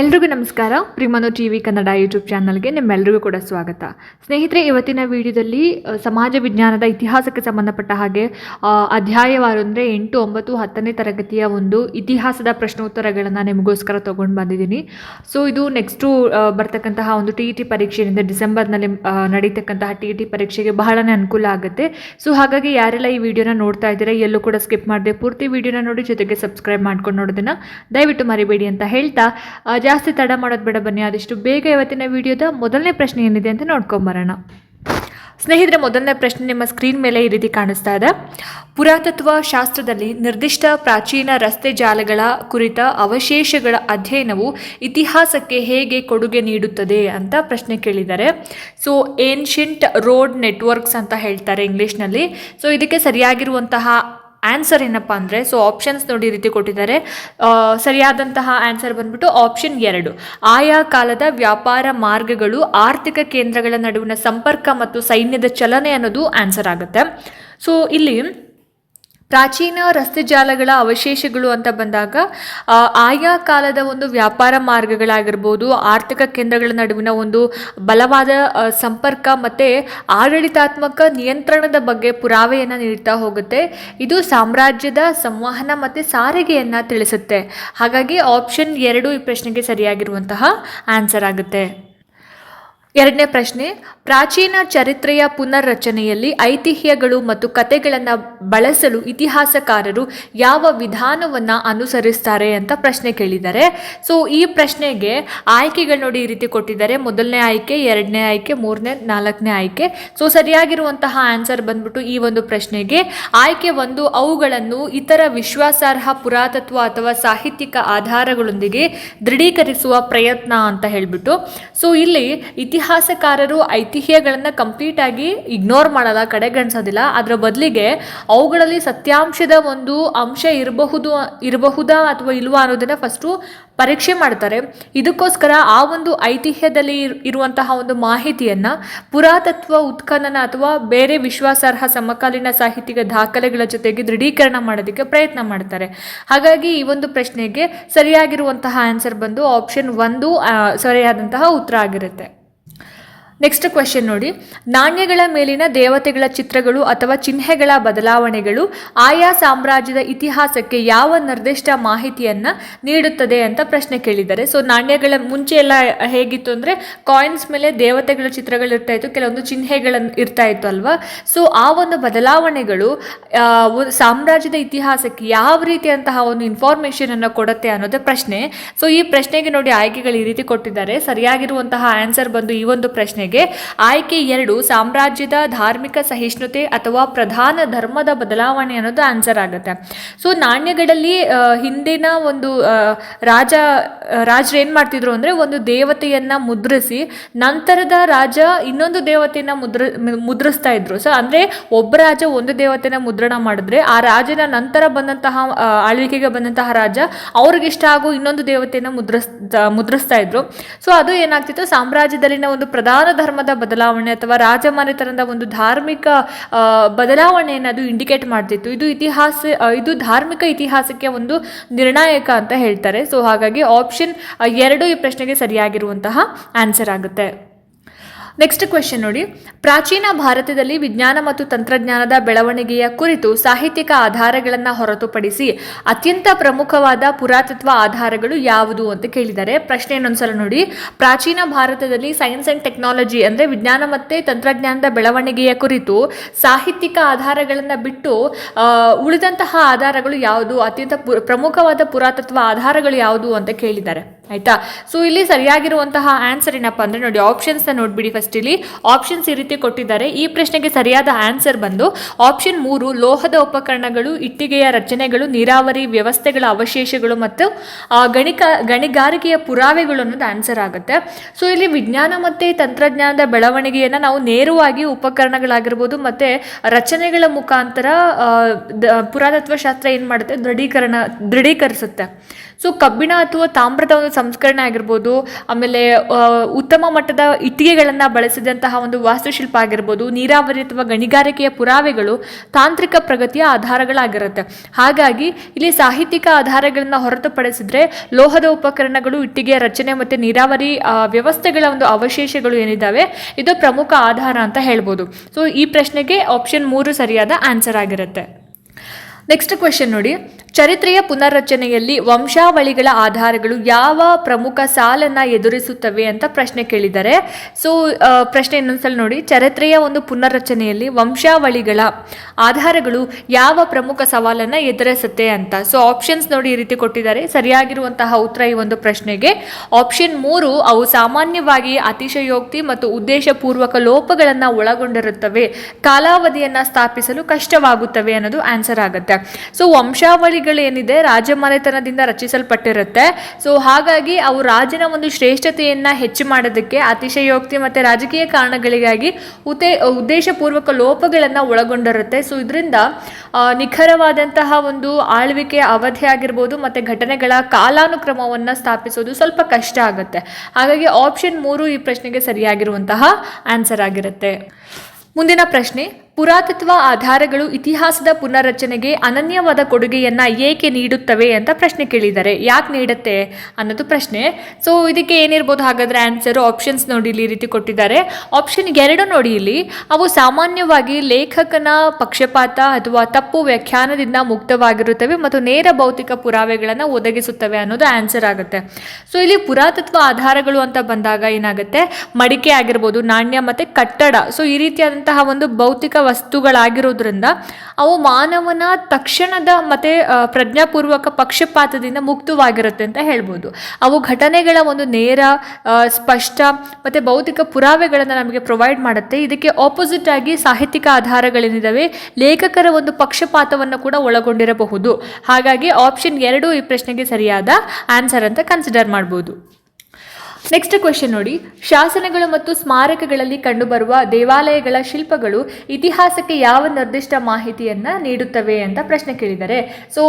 ಎಲ್ರಿಗೂ ನಮಸ್ಕಾರ. ಪ್ರಿಮನೋ ಟಿ ವಿ ಕನ್ನಡ ಯೂಟ್ಯೂಬ್ ಚಾನಲ್ಗೆ ನಿಮ್ಮೆಲ್ಲರಿಗೂ ಕೂಡ ಸ್ವಾಗತ. ಸ್ನೇಹಿತರೆ, ಇವತ್ತಿನ ವಿಡಿಯೋದಲ್ಲಿ ಸಮಾಜ ವಿಜ್ಞಾನದ ಇತಿಹಾಸಕ್ಕೆ ಸಂಬಂಧಪಟ್ಟ ಹಾಗೆ ಅಧ್ಯಾಯವಾರು ಅಂದರೆ ಎಂಟು, ಒಂಬತ್ತು, ಹತ್ತನೇ ತರಗತಿಯ ಒಂದು ಇತಿಹಾಸದ ಪ್ರಶ್ನೋತ್ತರಗಳನ್ನು ನಿಮಗೋಸ್ಕರ ತೊಗೊಂಡು ಬಂದಿದ್ದೀನಿ. ಸೊ ಇದು ನೆಕ್ಸ್ಟು ಬರ್ತಕ್ಕಂತಹ ಒಂದು ಟಿ ಇ ಟಿ ಪರೀಕ್ಷೆಯಿಂದ ಡಿಸೆಂಬರ್ನಲ್ಲಿ ನಡೀತಕ್ಕಂತಹ ಟಿ ಇ ಟಿ ಪರೀಕ್ಷೆಗೆ ಬಹಳನೇ ಅನುಕೂಲ ಆಗುತ್ತೆ. ಸೊ ಹಾಗಾಗಿ ಯಾರೆಲ್ಲ ಈ ವಿಡಿಯೋನ ನೋಡ್ತಾ ಇದ್ದೀರಾ, ಎಲ್ಲೂ ಕೂಡ ಸ್ಕಿಪ್ ಮಾಡದೆ, ಪೂರ್ತಿ ವಿಡಿಯೋನ ನೋಡಿ, ಜೊತೆಗೆ ಸಬ್ಸ್ಕ್ರೈಬ್ ಮಾಡ್ಕೊಂಡು ನೋಡೋದನ್ನು ದಯವಿಟ್ಟು ಮರಿಬೇಡಿ ಅಂತ ಹೇಳ್ತಾ ಜಾಸ್ತಿ ತಡ ಮಾಡೋದು ಬೇಡ ಬನ್ನಿ. ಆದಷ್ಟು ಬೇಗ ಇವತ್ತಿನ ವಿಡಿಯೋದ ಮೊದಲನೇ ಪ್ರಶ್ನೆ ಏನಿದೆ ಅಂತ ನೋಡ್ಕೊಂಬರೋಣ ಸ್ನೇಹಿತರೆ, ಮೊದಲನೇ ಪ್ರಶ್ನೆ ನಿಮ್ಮ ಸ್ಕ್ರೀನ್ ಮೇಲೆ ಈ ರೀತಿ ಕಾಣಿಸ್ತಾ ಇದೆ. ಪುರಾತತ್ವ ಶಾಸ್ತ್ರದಲ್ಲಿ ನಿರ್ದಿಷ್ಟ ಪ್ರಾಚೀನ ರಸ್ತೆ ಜಾಲಗಳ ಕುರಿತ ಅವಶೇಷಗಳ ಅಧ್ಯಯನವು ಇತಿಹಾಸಕ್ಕೆ ಹೇಗೆ ಕೊಡುಗೆ ನೀಡುತ್ತದೆ ಅಂತ ಪ್ರಶ್ನೆ ಕೇಳಿದ್ದಾರೆ. ಸೊ ಏನ್ಷಿಯಂಟ್ ರೋಡ್ ನೆಟ್ವರ್ಕ್ಸ್ ಅಂತ ಹೇಳ್ತಾರೆ ಇಂಗ್ಲೀಷ್ನಲ್ಲಿ ಸೊ ಇದಕ್ಕೆ ಸರಿಯಾಗಿರುವಂತಹ ಆನ್ಸರ್ ಏನಪ್ಪ ಅಂದರೆ ಸೊ ಆಪ್ಷನ್ಸ್ ನೋಡಿ ರೀತಿ ಕೊಟ್ಟಿದ್ದಾರೆ. ಸರಿಯಾದಂತಹ ಆನ್ಸರ್ ಬಂದ್ಬಿಟ್ಟು ಆಪ್ಷನ್ ಎರಡು. ಆಯಾ ಕಾಲದ ವ್ಯಾಪಾರ ಮಾರ್ಗಗಳು ಆರ್ಥಿಕ ಕೇಂದ್ರಗಳ ನಡುವಿನ ಸಂಪರ್ಕ ಮತ್ತು ಸೈನ್ಯದ ಚಲನೆ ಅನ್ನೋದು ಆನ್ಸರ್ ಆಗುತ್ತೆ. ಸೊ ಇಲ್ಲಿ ಪ್ರಾಚೀನ ರಸ್ತೆ ಜಾಲಗಳ ಅವಶೇಷಗಳು ಅಂತ ಬಂದಾಗ ಆಯಾ ಕಾಲದ ಒಂದು ವ್ಯಾಪಾರ ಮಾರ್ಗಗಳಾಗಿರ್ಬೋದು, ಆರ್ಥಿಕ ಕೇಂದ್ರಗಳ ನಡುವಿನ ಒಂದು ಬಲವಾದ ಸಂಪರ್ಕ ಮತ್ತು ಆಡಳಿತಾತ್ಮಕ ನಿಯಂತ್ರಣದ ಬಗ್ಗೆ ಪುರಾವೆಯನ್ನು ನೀಡ್ತಾ ಹೋಗುತ್ತೆ. ಇದು ಸಾಮ್ರಾಜ್ಯದ ಸಂವಹನ ಮತ್ತು ಸಾರಿಗೆಯನ್ನು ತಿಳಿಸುತ್ತೆ. ಹಾಗಾಗಿ ಆಪ್ಷನ್ ಎರಡು ಈ ಪ್ರಶ್ನೆಗೆ ಸರಿಯಾಗಿರುವಂತಹ ಆನ್ಸರ್ ಆಗುತ್ತೆ. ಎರಡನೇ ಪ್ರಶ್ನೆ, ಪ್ರಾಚೀನ ಚರಿತ್ರೆಯ ಪುನರ್ರಚನೆಯಲ್ಲಿ ಐತಿಹ್ಯಗಳು ಮತ್ತು ಕಥೆಗಳನ್ನು ಬಳಸಲು ಇತಿಹಾಸಕಾರರು ಯಾವ ವಿಧಾನವನ್ನು ಅನುಸರಿಸ್ತಾರೆ ಅಂತ ಪ್ರಶ್ನೆ ಕೇಳಿದ್ದಾರೆ. ಸೊ ಈ ಪ್ರಶ್ನೆಗೆ ಆಯ್ಕೆಗಳು ನೋಡಿ ಈ ರೀತಿ ಕೊಟ್ಟಿದ್ದಾರೆ. ಮೊದಲನೇ ಆಯ್ಕೆ, ಎರಡನೇ ಆಯ್ಕೆ, ಮೂರನೇ, ನಾಲ್ಕನೇ ಆಯ್ಕೆ. ಸೊ ಸರಿಯಾಗಿರುವಂತಹ ಆನ್ಸರ್ ಬಂದ್ಬಿಟ್ಟು ಈ ಒಂದು ಪ್ರಶ್ನೆಗೆ, ಆಯ್ಕೆ ಒಂದು ಅವುಗಳನ್ನು ಇತರ ವಿಶ್ವಾಸಾರ್ಹ ಪುರಾತತ್ವ ಅಥವಾ ಸಾಹಿತ್ಯಿಕ ಆಧಾರಗಳೊಂದಿಗೆ ದೃಢೀಕರಿಸುವ ಪ್ರಯತ್ನ ಅಂತ ಹೇಳಿಬಿಟ್ಟು. ಸೊ ಇಲ್ಲಿ ಇತಿಹಾಸಕಾರರು ಐತಿಹ್ಯಗಳನ್ನು ಕಂಪ್ಲೀಟ್ ಆಗಿ ಇಗ್ನೋರ್ ಮಾಡಲ್ಲ, ಕಡೆಗಣಿಸೋದಿಲ್ಲ. ಅದರ ಬದಲಿಗೆ ಅವುಗಳಲ್ಲಿ ಸತ್ಯಾಂಶದ ಒಂದು ಅಂಶ ಇರಬಹುದು, ಇರಬಹುದಾ ಅಥವಾ ಇಲ್ವಾ ಅನ್ನೋದನ್ನ ಫಸ್ಟು ಪರೀಕ್ಷೆ ಮಾಡ್ತಾರೆ. ಇದಕ್ಕೋಸ್ಕರ ಆ ಒಂದು ಐತಿಹ್ಯದಲ್ಲಿ ಇರ್- ಇರುವಂತಹ ಒಂದು ಮಾಹಿತಿಯನ್ನು ಪುರಾತತ್ವ ಉತ್ಖನನ ಅಥವಾ ಬೇರೆ ವಿಶ್ವಾಸಾರ್ಹ ಸಮಕಾಲೀನ ಸಾಹಿತ್ಯಿಕ ದಾಖಲೆಗಳ ಜೊತೆಗೆ ದೃಢೀಕರಣ ಮಾಡೋದಕ್ಕೆ ಪ್ರಯತ್ನ ಮಾಡ್ತಾರೆ. ಹಾಗಾಗಿ ಈ ಒಂದು ಪ್ರಶ್ನೆಗೆ ಸರಿಯಾಗಿರುವಂತಹ ಆನ್ಸರ್ ಬಂದು ಆಪ್ಷನ್ ಒಂದು ಸರಿಯಾದಂತಹ ಉತ್ತರ ಆಗಿರುತ್ತೆ. ನೆಕ್ಸ್ಟ್ ಕ್ವೆಶನ್ ನೋಡಿ. ನಾಣ್ಯಗಳ ಮೇಲಿನ ದೇವತೆಗಳ ಚಿತ್ರಗಳು ಅಥವಾ ಚಿಹ್ನೆಗಳ ಬದಲಾವಣೆಗಳು ಆಯಾ ಸಾಮ್ರಾಜ್ಯದ ಇತಿಹಾಸಕ್ಕೆ ಯಾವ ನಿರ್ದಿಷ್ಟ ಮಾಹಿತಿಯನ್ನು ನೀಡುತ್ತದೆ ಅಂತ ಪ್ರಶ್ನೆ ಕೇಳಿದ್ದಾರೆ. ಸೊ ನಾಣ್ಯಗಳ ಮುಂಚೆ ಎಲ್ಲ ಹೇಗಿತ್ತು ಅಂದರೆ ಕಾಯಿನ್ಸ್ ಮೇಲೆ ದೇವತೆಗಳ ಚಿತ್ರಗಳು ಇರ್ತಾ ಇತ್ತು, ಕೆಲವೊಂದು ಚಿಹ್ನೆಗಳನ್ನು ಇರ್ತಾ ಇತ್ತು ಅಲ್ವಾ? ಸೊ ಆ ಒಂದು ಬದಲಾವಣೆಗಳು ಸಾಮ್ರಾಜ್ಯದ ಇತಿಹಾಸಕ್ಕೆ ಯಾವ ರೀತಿಯಂತಹ ಒಂದು ಇನ್ಫಾರ್ಮೇಷನ್ ಅನ್ನು ಕೊಡುತ್ತೆ ಅನ್ನೋದೇ ಪ್ರಶ್ನೆ. ಸೊ ಈ ಪ್ರಶ್ನೆಗೆ ನೋಡಿ ಆಯ್ಕೆಗಳು ಈ ರೀತಿ ಕೊಟ್ಟಿದ್ದಾರೆ. ಸರಿಯಾಗಿರುವಂತಹ ಆನ್ಸರ್ ಬಂದು ಈ ಒಂದು ಪ್ರಶ್ನೆಗೆ. ಆಯ್ಕೆ ಎರಡು ಸಾಮ್ರಾಜ್ಯದ ಧಾರ್ಮಿಕ ಸಹಿಷ್ಣುತೆ ಅಥವಾ ಪ್ರಧಾನ ಧರ್ಮದ ಬದಲಾವಣೆ ಅನ್ನೋದು ಆನ್ಸರ್ ಆಗುತ್ತೆ ಸೊ, ನಾಣ್ಯಗಳಲ್ಲಿ ಹಿಂದಿನ ಒಂದು ರಾಜ ರಾಜರು ಏನು ಮಾಡ್ತಿದ್ರು ಅಂದರೆ ಒಂದು ದೇವತೆಯನ್ನು ಮುದ್ರಿಸಿ ನಂತರದ ರಾಜ ಇನ್ನೊಂದು ದೇವತೆಯನ್ನು ಮುದ್ರ, ಮುದ್ರಿಸ್ತಾ ಇದ್ರು. ಸೊ, ಅಂದರೆ ಒಬ್ಬ ರಾಜ ಒಂದು ದೇವತೆನ ಮುದ್ರಣ ಮಾಡಿದ್ರೆ ಆ ರಾಜನ ನಂತರ ಬಂದಂತಹ ಆಳ್ವಿಕೆಗೆ ಬಂದಂತಹ ರಾಜ ಅವ್ರಿಗೆ ಇಷ್ಟ ಆಗೋ ಇನ್ನೊಂದು ದೇವತೆಯನ್ನು ಮುದ್ರಿಸ್ ಮುದ್ರಿಸ್ತಾ ಇದ್ರು. ಸೊ, ಅದು ಏನಾಗ್ತಿತ್ತು? ಸಾಮ್ರಾಜ್ಯದಲ್ಲಿನ ಒಂದು ಪ್ರಧಾನ ಧರ್ಮದ ಬದಲಾವಣೆ ಅಥವಾ ರಾಜಮನೆತನದ ಒಂದು ಧಾರ್ಮಿಕ ಬದಲಾವಣೆಯನ್ನು ಅದು ಇಂಡಿಕೇಟ್ ಮಾಡ್ತಿತ್ತು. ಇದು ಇತಿಹಾಸ ಇದು ಧಾರ್ಮಿಕ ಇತಿಹಾಸಕ್ಕೆ ಒಂದು ನಿರ್ಣಾಯಕ ಅಂತ ಹೇಳ್ತಾರೆ. ಸೊ ಹಾಗಾಗಿ ಆಪ್ಷನ್ ಎರಡು ಈ ಪ್ರಶ್ನೆಗೆ ಸರಿಯಾಗಿರುವಂತಹ ಆನ್ಸರ್ ಆಗುತ್ತೆ. ನೆಕ್ಸ್ಟ್ ಕ್ವೆಶನ್ ನೋಡಿ. ಪ್ರಾಚೀನ ಭಾರತದಲ್ಲಿ ವಿಜ್ಞಾನ ಮತ್ತು ತಂತ್ರಜ್ಞಾನದ ಬೆಳವಣಿಗೆಯ ಕುರಿತು ಸಾಹಿತ್ಯಿಕ ಆಧಾರಗಳನ್ನು ಹೊರತುಪಡಿಸಿ ಅತ್ಯಂತ ಪ್ರಮುಖವಾದ ಪುರಾತತ್ವ ಆಧಾರಗಳು ಯಾವುದು ಅಂತ ಕೇಳಿದ್ದಾರೆ ಪ್ರಶ್ನೆ ಇನ್ನೊಂದ್ಸಲ ನೋಡಿ. ಪ್ರಾಚೀನ ಭಾರತದಲ್ಲಿ ಸೈನ್ಸ್ ಅಂಡ್ ಟೆಕ್ನಾಲಜಿ ಅಂದರೆ ವಿಜ್ಞಾನ ಮತ್ತು ತಂತ್ರಜ್ಞಾನದ ಬೆಳವಣಿಗೆಯ ಕುರಿತು ಸಾಹಿತ್ಯಿಕ ಆಧಾರಗಳನ್ನು ಬಿಟ್ಟು ಉಳಿದಂತಹ ಆಧಾರಗಳು ಯಾವುದು? ಅತ್ಯಂತ ಪ್ರಮುಖವಾದ ಪುರಾತತ್ವ ಆಧಾರಗಳು ಯಾವುದು ಅಂತ ಕೇಳಿದ್ದಾರೆ ಆಯ್ತಾ? ಸೊ ಇಲ್ಲಿ ಸರಿಯಾಗಿರುವಂತಹ ಆನ್ಸರ್ ಏನಪ್ಪ ಅಂದರೆ ನೋಡಿ ಆಪ್ಷನ್ಸ್ ನೋಡ್ಬಿಡಿ ಫಸ್ಟ್ ಇಲ್ಲಿ. ಆಪ್ಷನ್ಸ್ ಈ ರೀತಿ ಕೊಟ್ಟಿದ್ದಾರೆ. ಈ ಪ್ರಶ್ನೆಗೆ ಸರಿಯಾದ ಆನ್ಸರ್ ಬಂದು ಆಪ್ಷನ್ ಮೂರು, ಲೋಹದ ಉಪಕರಣಗಳು, ಇಟ್ಟಿಗೆಯ ರಚನೆಗಳು, ನೀರಾವರಿ ವ್ಯವಸ್ಥೆಗಳ ಅವಶೇಷಗಳು ಮತ್ತು ಗಣಿಕ, ಗಣಿಗಾರಿಕೆಯ ಪುರಾವೆಗಳು ಅನ್ನೋದು ಆನ್ಸರ್ ಆಗುತ್ತೆ. ಸೊ ಇಲ್ಲಿ ವಿಜ್ಞಾನ ಮತ್ತು ತಂತ್ರಜ್ಞಾನದ ಬೆಳವಣಿಗೆಯನ್ನು ನಾವು ನೇರವಾಗಿ ಉಪಕರಣಗಳಾಗಿರ್ಬೋದು ಮತ್ತು ರಚನೆಗಳ ಮುಖಾಂತರ ಪುರಾತತ್ವ ಶಾಸ್ತ್ರ ಏನು ಮಾಡುತ್ತೆ? ದೃಢೀಕರಣ, ದೃಢೀಕರಿಸುತ್ತೆ. ಸೊ ಕಬ್ಬಿಣ ಅಥವಾ ತಾಮ್ರದ ಒಂದು ಸಂಸ್ಕರಣೆ ಆಗಿರ್ಬೋದು, ಆಮೇಲೆ ಉತ್ತಮ ಮಟ್ಟದ ಇಟ್ಟಿಗೆಗಳನ್ನು ಬಳಸಿದಂತಹ ಒಂದು ವಾಸ್ತುಶಿಲ್ಪ ಆಗಿರ್ಬೋದು, ನೀರಾವರಿ ಅಥವಾ ಗಣಿಗಾರಿಕೆಯ ಪುರಾವೆಗಳು ತಾಂತ್ರಿಕ ಪ್ರಗತಿಯ ಆಧಾರಗಳಾಗಿರುತ್ತೆ. ಹಾಗಾಗಿ, ಇಲ್ಲಿ ಸಾಹಿತ್ಯಿಕ ಆಧಾರಗಳನ್ನು ಹೊರತುಪಡಿಸಿದ್ರೆ, ಲೋಹದ ಉಪಕರಣಗಳು, ಇಟ್ಟಿಗೆಯ ರಚನೆ ಮತ್ತು ನೀರಾವರಿ ವ್ಯವಸ್ಥೆಗಳ ಒಂದು ಅವಶೇಷಗಳು ಏನಿದ್ದಾವೆ, ಇದು ಪ್ರಮುಖ ಆಧಾರ ಅಂತ ಹೇಳ್ಬೋದು. ಸೊ ಈ ಪ್ರಶ್ನೆಗೆ ಆಪ್ಷನ್ ಮೂರು ಸರಿಯಾದ ಆನ್ಸರ್ ಆಗಿರುತ್ತೆ. ನೆಕ್ಸ್ಟ್ ಕ್ವೆಶನ್ ನೋಡಿ. ಚರಿತ್ರೆಯ ಪುನರ್ರಚನೆಯಲ್ಲಿ ವಂಶಾವಳಿಗಳ ಆಧಾರಗಳು ಯಾವ ಪ್ರಮುಖ ಸಾಲನ್ನು ಎದುರಿಸುತ್ತವೆ ಅಂತ ಪ್ರಶ್ನೆ ಕೇಳಿದ್ದಾರೆ. ಸೊ ಪ್ರಶ್ನೆ ಇನ್ನೊಂದ್ಸಲ ನೋಡಿ. ಚರಿತ್ರೆಯ ಒಂದು ಪುನರ್ರಚನೆಯಲ್ಲಿ ವಂಶಾವಳಿಗಳ ಆಧಾರಗಳು ಯಾವ ಪ್ರಮುಖ ಸವಾಲನ್ನ ಎದುರಿಸುತ್ತೆ ಅಂತ. ಸೊ ಆಪ್ಷನ್ಸ್ ನೋಡಿ ಈ ರೀತಿ ಕೊಟ್ಟಿದ್ದಾರೆ. ಸರಿಯಾಗಿರುವಂತಹ ಉತ್ತರ ಈ ಒಂದು ಪ್ರಶ್ನೆಗೆ. ಆಪ್ಷನ್ ಮೂರು, ಅವು ಸಾಮಾನ್ಯವಾಗಿ ಅತಿಶಯೋಕ್ತಿ ಮತ್ತು ಉದ್ದೇಶಪೂರ್ವಕ ಲೋಪಗಳನ್ನು ಒಳಗೊಂಡಿರುತ್ತವೆ. ಕಾಲಾವಧಿಯನ್ನು ಸ್ಥಾಪಿಸಲು ಕಷ್ಟವಾಗುತ್ತವೆ ಅನ್ನೋದು ಆನ್ಸರ್ ಆಗುತ್ತೆ. ಸೊ ವಂಶಾವಳಿಗಳೇನಿದೆ, ರಾಜಮನೆತನದಿಂದ ರಚಿಸಲ್ಪಟ್ಟಿರುತ್ತೆ. ಸೊ ಹಾಗಾಗಿ ಅವು ರಾಜನ ಒಂದು ಶ್ರೇಷ್ಠತೆಯನ್ನು ಹೆಚ್ಚು ಮಾಡೋದಕ್ಕೆ, ಅತಿಶಯೋಕ್ತಿ ಮತ್ತೆ ರಾಜಕೀಯ ಕಾರಣಗಳಿಗಾಗಿ ಉತ್ತೇ ಉದ್ದೇಶಪೂರ್ವಕ ಲೋಪಗಳನ್ನು ಒಳಗೊಂಡಿರುತ್ತೆ. ಸೊ ಇದರಿಂದ ನಿಖರವಾದಂತಹ ಒಂದು ಆಳ್ವಿಕೆ ಅವಧಿ ಆಗಿರ್ಬೋದು, ಮತ್ತೆ ಘಟನೆಗಳ ಕಾಲಾನುಕ್ರಮವನ್ನು ಸ್ಥಾಪಿಸೋದು ಸ್ವಲ್ಪ ಕಷ್ಟ ಆಗುತ್ತೆ. ಹಾಗಾಗಿ ಆಪ್ಷನ್ ಮೂರು ಈ ಪ್ರಶ್ನೆಗೆ ಸರಿಯಾಗಿರುವಂತಹ ಆನ್ಸರ್ ಆಗಿರುತ್ತೆ. ಮುಂದಿನ ಪ್ರಶ್ನೆ ಪುರಾತತ್ವ ಆಧಾರಗಳು ಇತಿಹಾಸದ ಪುನರ್ರಚನೆಗೆ ಅನನ್ಯವಾದ ಕೊಡುಗೆಯನ್ನು ಏಕೆ ನೀಡುತ್ತವೆ ಅಂತ ಪ್ರಶ್ನೆ ಕೇಳಿದ್ದಾರೆ. ಯಾಕೆ ನೀಡುತ್ತೆ ಅನ್ನೋದು ಪ್ರಶ್ನೆ. ಸೊ ಇದಕ್ಕೆ ಏನಿರ್ಬೋದು ಹಾಗಾದರೆ ಆನ್ಸರು ಆಪ್ಷನ್ಸ್ ನೋಡಿ ಇಲ್ಲಿ ರೀತಿ ಕೊಟ್ಟಿದ್ದಾರೆ. ಆಪ್ಷನ್ ಎರಡು ನೋಡಿ ಇಲ್ಲಿ. ಅವು ಸಾಮಾನ್ಯವಾಗಿ ಲೇಖಕನ ಪಕ್ಷಪಾತ ಅಥವಾ ತಪ್ಪು ವ್ಯಾಖ್ಯಾನದಿಂದ ಮುಕ್ತವಾಗಿರುತ್ತವೆ ಮತ್ತು ನೇರ ಭೌತಿಕ ಪುರಾವೆಗಳನ್ನು ಒದಗಿಸುತ್ತವೆ ಅನ್ನೋದು ಆನ್ಸರ್ ಆಗುತ್ತೆ. ಸೊ ಇಲ್ಲಿ ಪುರಾತತ್ವ ಆಧಾರಗಳು ಅಂತ ಬಂದಾಗ ಏನಾಗುತ್ತೆ? ಮಡಿಕೆ ಆಗಿರ್ಬೋದು, ನಾಣ್ಯ ಮತ್ತು ಕಟ್ಟಡ. ಸೊ ಈ ರೀತಿಯಾದಂತಹ ಒಂದು ಭೌತಿಕ ವಸ್ತುಗಳಾಗಿರೋದ್ರಿಂದ ಅವು ಮಾನವನ ತಕ್ಷಣದ ಮತ್ತೆ ಪ್ರಜ್ಞಾಪೂರ್ವಕ ಪಕ್ಷಪಾತದಿಂದ ಮುಕ್ತವಾಗಿರುತ್ತೆ ಅಂತ ಹೇಳ್ಬೋದು. ಅವು ಘಟನೆಗಳ ಒಂದು ನೇರ ಸ್ಪಷ್ಟ ಮತ್ತು ಭೌತಿಕ ಪುರಾವೆಗಳನ್ನು ನಮಗೆ ಪ್ರೊವೈಡ್ ಮಾಡುತ್ತೆ. ಇದಕ್ಕೆ ಆಪೋಸಿಟ್ ಆಗಿ ಸಾಹಿತ್ಯಿಕ ಆಧಾರಗಳೇನಿದ್ದಾವೆ ಲೇಖಕರ ಒಂದು ಪಕ್ಷಪಾತವನ್ನು ಕೂಡ ಒಳಗೊಂಡಿರಬಹುದು. ಹಾಗಾಗಿ ಆಪ್ಷನ್ ಎರಡು ಈ ಪ್ರಶ್ನೆಗೆ ಸರಿಯಾದ ಆನ್ಸರ್ ಅಂತ ಕನ್ಸಿಡರ್ ಮಾಡ್ಬೋದು. ನೆಕ್ಸ್ಟ್ ಕ್ವೆಶನ್ ನೋಡಿ. ಶಾಸನಗಳು ಮತ್ತು ಸ್ಮಾರಕಗಳಲ್ಲಿ ಕಂಡುಬರುವ ದೇವಾಲಯಗಳ ಶಿಲ್ಪಗಳು ಇತಿಹಾಸಕ್ಕೆ ಯಾವ ನಿರ್ದಿಷ್ಟ ಮಾಹಿತಿಯನ್ನ ನೀಡುತ್ತವೆ ಅಂತ ಪ್ರಶ್ನೆ ಕೇಳಿದ್ದಾರೆ ಸೊ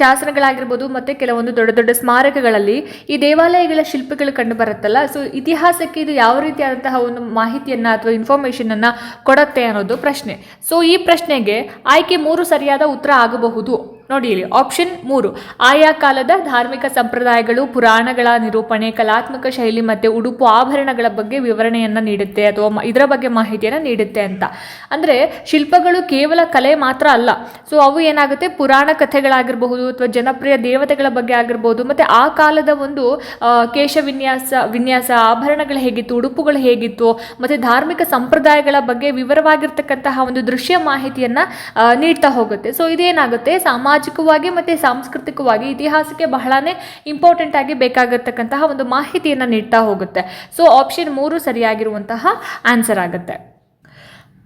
ಶಾಸನಗಳಾಗಿರ್ಬೋದು ಮತ್ತೆ ಕೆಲವೊಂದು ದೊಡ್ಡ ದೊಡ್ಡ ಸ್ಮಾರಕಗಳಲ್ಲಿ ಈ ದೇವಾಲಯಗಳ ಶಿಲ್ಪಗಳು ಕಂಡು ಬರುತ್ತಲ್ಲ ಸೊ ಇತಿಹಾಸಕ್ಕೆ ಇದು ಯಾವ ರೀತಿಯಾದಂತಹ ಒಂದು ಮಾಹಿತಿಯನ್ನ ಅಥವಾ ಇನ್ಫಾರ್ಮೇಶನ್ ಅನ್ನ ಕೊಡುತ್ತೆ ಅನ್ನೋದು ಪ್ರಶ್ನೆ. ಸೊ ಈ ಪ್ರಶ್ನೆಗೆ ಆಯ್ಕೆ ಮೂರು ಸರಿಯಾದ ಉತ್ತರ ಆಗಬಹುದು. ನೋಡಿ ಇಲ್ಲಿ ಆಪ್ಷನ್ ಮೂರು. ಆಯಾ ಕಾಲದ ಧಾರ್ಮಿಕ ಸಂಪ್ರದಾಯಗಳು, ಪುರಾಣಗಳ ನಿರೂಪಣೆ, ಕಲಾತ್ಮಕ ಶೈಲಿ ಮತ್ತು ಉಡುಪು ಆಭರಣಗಳ ಬಗ್ಗೆ ವಿವರಣೆಯನ್ನು ನೀಡುತ್ತೆ ಅಥವಾ ಇದರ ಬಗ್ಗೆ ಮಾಹಿತಿಯನ್ನು ನೀಡುತ್ತೆ ಅಂತ. ಅಂದರೆ ಶಿಲ್ಪಗಳು ಕೇವಲ ಕಲೆ ಮಾತ್ರ ಅಲ್ಲ. ಸೊ ಅವು ಏನಾಗುತ್ತೆ? ಪುರಾಣ ಕಥೆಗಳಾಗಿರಬಹುದು ಅಥವಾ ಜನಪ್ರಿಯ ದೇವತೆಗಳ ಬಗ್ಗೆ ಆಗಿರ್ಬೋದು, ಮತ್ತು ಆ ಕಾಲದ ಒಂದು ಕೇಶ ವಿನ್ಯಾಸ ವಿನ್ಯಾಸ, ಆಭರಣಗಳು ಹೇಗಿತ್ತು, ಉಡುಪುಗಳು ಹೇಗಿತ್ತು, ಮತ್ತು ಧಾರ್ಮಿಕ ಸಂಪ್ರದಾಯಗಳ ಬಗ್ಗೆ ವಿವರವಾಗಿರ್ತಕ್ಕಂತಹ ಒಂದು ದೃಶ್ಯ ಮಾಹಿತಿಯನ್ನು ನೀಡ್ತಾ ಹೋಗುತ್ತೆ. ಸೊ ಇದೇನಾಗುತ್ತೆ? ಸಾಮಾಜಿಕವಾಗಿ ಮತ್ತು ಸಾಂಸ್ಕೃತಿಕವಾಗಿ ಇತಿಹಾಸಕ್ಕೆ ಬಹಳನೇ ಇಂಪಾರ್ಟೆಂಟ್ ಆಗಿ ಬೇಕಾಗಿರ್ತಕ್ಕಂತಹ ಒಂದು ಮಾಹಿತಿಯನ್ನು ನೀಡ್ತಾ ಹೋಗುತ್ತೆ. ಸೊ ಆಪ್ಷನ್ ಮೂರು ಸರಿಯಾಗಿರುವಂತಹ ಆನ್ಸರ್ ಆಗುತ್ತೆ.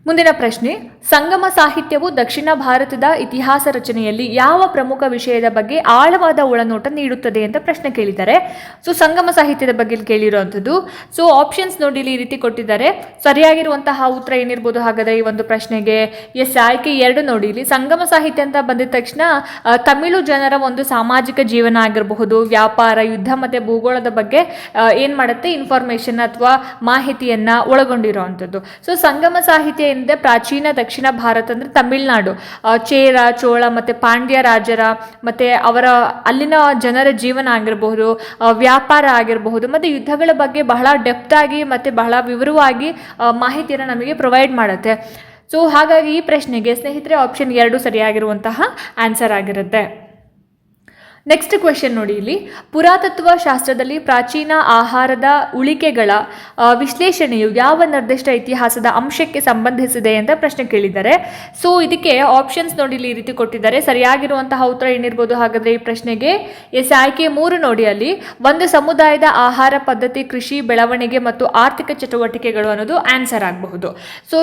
ಮುಂದಿನ ಪ್ರಶ್ನೆ, ಸಂಗಮ ಸಾಹಿತ್ಯವು ದಕ್ಷಿಣ ಭಾರತದ ಇತಿಹಾಸ ರಚನೆಯಲ್ಲಿ ಯಾವ ಪ್ರಮುಖ ವಿಷಯದ ಬಗ್ಗೆ ಆಳವಾದ ಒಳನೋಟ ನೀಡುತ್ತದೆ ಅಂತ ಪ್ರಶ್ನೆ ಕೇಳಿದ್ದಾರೆ. ಸೊ ಸಂಗಮ ಸಾಹಿತ್ಯದ ಬಗ್ಗೆ ಕೇಳಿರುವಂಥದ್ದು ಸೊ ಆಪ್ಷನ್ಸ್ ನೋಡಿ ಇಲ್ಲಿ ಈ ರೀತಿ ಕೊಟ್ಟಿದ್ದಾರೆ. ಸರಿಯಾಗಿರುವಂತಹ ಉತ್ತರ ಏನಿರ್ಬೋದು? ಹಾಗಾದರೆ ಈ ಒಂದು ಪ್ರಶ್ನೆಗೆ ಎಸ್, ಆಯ್ಕೆ ಎರಡು ನೋಡಿ ಇಲ್ಲಿ ಸಂಗಮ ಸಾಹಿತ್ಯ ಅಂತ ಬಂದಿದ ತಕ್ಷಣ ತಮಿಳು ಜನರ ಒಂದು ಸಾಮಾಜಿಕ ಜೀವನ ಆಗಿರಬಹುದು, ವ್ಯಾಪಾರ, ಯುದ್ಧ ಮತ್ತು ಭೂಗೋಳದ ಬಗ್ಗೆ ಏನು ಮಾಡುತ್ತೆ? ಇನ್ಫಾರ್ಮೇಷನ್ ಅಥವಾ ಮಾಹಿತಿಯನ್ನು ಒಳಗೊಂಡಿರುವಂಥದ್ದು. ಸೊ ಸಂಗಮ ಸಾಹಿತ್ಯ ಏನಿದೆ ಪ್ರಾಚೀನ ದಕ್ಷಿಣ ಭಾರತ ಅಂದ್ರೆ ತಮಿಳುನಾಡು. ಚೇರ, ಚೋಳ ಮತ್ತೆ ಪಾಂಡ್ಯ ರಾಜರ ಮತ್ತೆ ಅವರ ಅಲ್ಲಿನ ಜನರ ಜೀವನ ಆಗಿರಬಹುದು ವ್ಯಾಪಾರ ಆಗಿರಬಹುದು, ಮತ್ತೆ ಯುದ್ಧಗಳ ಬಗ್ಗೆ ಬಹಳ ಡೆಪ್ತಾಗಿ ಮತ್ತು ಬಹಳ ವಿವರವಾಗಿ ಮಾಹಿತಿಯನ್ನು ನಮಗೆ ಪ್ರೊವೈಡ್ ಮಾಡುತ್ತೆ. ಸೊ ಹಾಗಾಗಿ ಈ ಪ್ರಶ್ನೆಗೆ ಸ್ನೇಹಿತರೆ ಆಪ್ಷನ್ ಎರಡು ಸರಿಯಾಗಿರುವಂತಹ ಆನ್ಸರ್ ಆಗಿರುತ್ತೆ. ನೆಕ್ಸ್ಟ್ ಕ್ವೆಶನ್ ನೋಡಿ ಇಲ್ಲಿ. ಪುರಾತತ್ವ ಶಾಸ್ತ್ರದಲ್ಲಿ ಪ್ರಾಚೀನ ಆಹಾರದ ಉಳಿಕೆಗಳ ವಿಶ್ಲೇಷಣೆಯು ಯಾವ ನಿರ್ದಿಷ್ಟ ಇತಿಹಾಸದ ಅಂಶಕ್ಕೆ ಸಂಬಂಧಿಸಿದೆ ಅಂತ ಪ್ರಶ್ನೆ ಕೇಳಿದ್ದಾರೆ. ಸೊ ಇದಕ್ಕೆ ಆಪ್ಷನ್ಸ್ ನೋಡಿ ಇಲ್ಲಿ ಈ ರೀತಿ ಕೊಟ್ಟಿದ್ದಾರೆ. ಸರಿಯಾಗಿರುವಂತಹ ಉತ್ತರ ಏನಿರ್ಬೋದು ಹಾಗಾದರೆ ಈ ಪ್ರಶ್ನೆಗೆ? ಎಸ್, ಆಯ್ಕೆ ಮೂರು ನೋಡಿ ಅಲ್ಲಿ. ಒಂದು ಸಮುದಾಯದ ಆಹಾರ ಪದ್ಧತಿ, ಕೃಷಿ, ಬೆಳವಣಿಗೆ ಮತ್ತು ಆರ್ಥಿಕ ಚಟುವಟಿಕೆಗಳು ಅನ್ನೋದು ಆನ್ಸರ್ ಆಗಬಹುದು. ಸೊ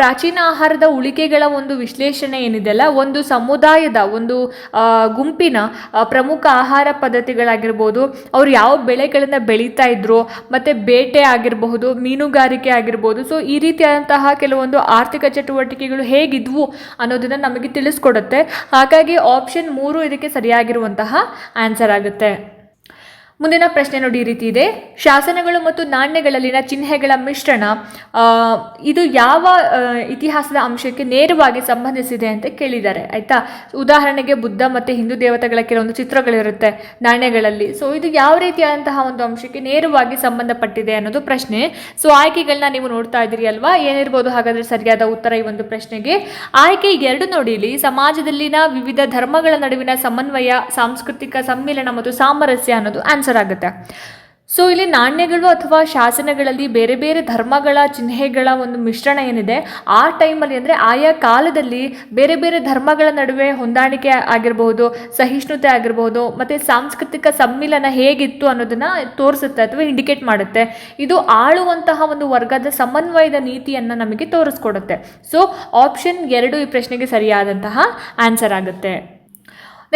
ಪ್ರಾಚೀನ ಆಹಾರದ ಉಳಿಕೆಗಳ ಒಂದು ವಿಶ್ಲೇಷಣೆ ಏನಿದೆಯಲ್ಲ ಒಂದು ಸಮುದಾಯದ, ಒಂದು ಗುಂಪಿನ ಪ್ರಮುಖ ಆಹಾರ ಪದ್ಧತಿಗಳಾಗಿರ್ಬೋದು, ಅವ್ರು ಯಾವ ಬೆಳೆಗಳನ್ನು ಬೆಳೀತಾ ಇದ್ರು, ಮತ್ತು ಬೇಟೆ ಆಗಿರಬಹುದು, ಮೀನುಗಾರಿಕೆ ಆಗಿರ್ಬೋದು ಸೊ ಈ ರೀತಿಯಾದಂತಹ ಕೆಲವೊಂದು ಆರ್ಥಿಕ ಚಟುವಟಿಕೆಗಳು ಹೇಗಿದ್ವು ಅನ್ನೋದನ್ನು ನಮಗೆ ತಿಳಿಸ್ಕೊಡುತ್ತೆ. ಹಾಗಾಗಿ ಆಪ್ಷನ್ ಮೂರು ಇದಕ್ಕೆ ಸರಿಯಾಗಿರುವಂತಹ ಆನ್ಸರ್ ಆಗುತ್ತೆ. ಮುಂದಿನ ಪ್ರಶ್ನೆ ನೋಡಿ ಈ ರೀತಿ ಇದೆ. ಶಾಸನಗಳು ಮತ್ತು ನಾಣ್ಯಗಳಲ್ಲಿನ ಚಿಹ್ನೆಗಳ ಮಿಶ್ರಣ ಇದು ಯಾವ ಇತಿಹಾಸದ ಅಂಶಕ್ಕೆ ನೇರವಾಗಿ ಸಂಬಂಧಿಸಿದೆ ಅಂತ ಕೇಳಿದ್ದಾರೆ. ಆಯಿತಾ? ಉದಾಹರಣೆಗೆ ಬುದ್ಧ ಮತ್ತು ಹಿಂದೂ ದೇವತೆಗಳ ಕೆಲವೊಂದು ಚಿತ್ರಗಳಿರುತ್ತೆ ನಾಣ್ಯಗಳಲ್ಲಿ. ಸೊ ಇದು ಯಾವ ರೀತಿಯಾದಂತಹ ಒಂದು ಅಂಶಕ್ಕೆ ನೇರವಾಗಿ ಸಂಬಂಧಪಟ್ಟಿದೆ ಅನ್ನೋದು ಪ್ರಶ್ನೆ. ಸೊ ಆಯ್ಕೆಗಳನ್ನ ನೀವು ನೋಡ್ತಾ ಇದ್ದೀರಿ ಅಲ್ವಾ? ಏನಿರ್ಬೋದು ಹಾಗಾದ್ರೆ ಸರಿಯಾದ ಉತ್ತರ ಈ ಒಂದು ಪ್ರಶ್ನೆಗೆ. ಆಯ್ಕೆ ಎರಡು ನೋಡಿಲಿ, ಸಮಾಜದಲ್ಲಿನ ವಿವಿಧ ಧರ್ಮಗಳ ನಡುವಿನ ಸಮನ್ವಯ, ಸಾಂಸ್ಕೃತಿಕ ಸಮ್ಮಿಲನ ಮತ್ತು ಸಾಮರಸ್ಯ ಅನ್ನೋದು ಆನ್ಸರ್ ಆಗುತ್ತೆ. ಸೊ ಇಲ್ಲಿ ನಾಣ್ಯಗಳು ಅಥವಾ ಶಾಸನಗಳಲ್ಲಿ ಬೇರೆ ಬೇರೆ ಧರ್ಮಗಳ ಚಿಹ್ನೆಗಳ ಒಂದು ಮಿಶ್ರಣ ಏನಿದೆ, ಆ ಟೈಮಲ್ಲಿ ಅಂದರೆ ಆಯಾ ಕಾಲದಲ್ಲಿ ಬೇರೆ ಬೇರೆ ಧರ್ಮಗಳ ನಡುವೆ ಹೊಂದಾಣಿಕೆ ಆಗಿರಬಹುದು, ಸಹಿಷ್ಣುತೆ ಆಗಿರಬಹುದು, ಮತ್ತು ಸಾಂಸ್ಕೃತಿಕ ಸಮ್ಮಿಲನ ಹೇಗಿತ್ತು ಅನ್ನೋದನ್ನು ತೋರಿಸುತ್ತೆ ಅಥವಾ ಇಂಡಿಕೇಟ್ ಮಾಡುತ್ತೆ. ಇದು ಆಳುವಂತಹ ಒಂದು ವರ್ಗದ ಸಮನ್ವಯದ ನೀತಿಯನ್ನು ನಮಗೆ ತೋರಿಸ್ಕೊಡುತ್ತೆ. ಸೊ ಆಪ್ಷನ್ ಎರಡು ಈ ಪ್ರಶ್ನೆಗೆ ಸರಿಯಾದಂತಹ ಆನ್ಸರ್ ಆಗುತ್ತೆ.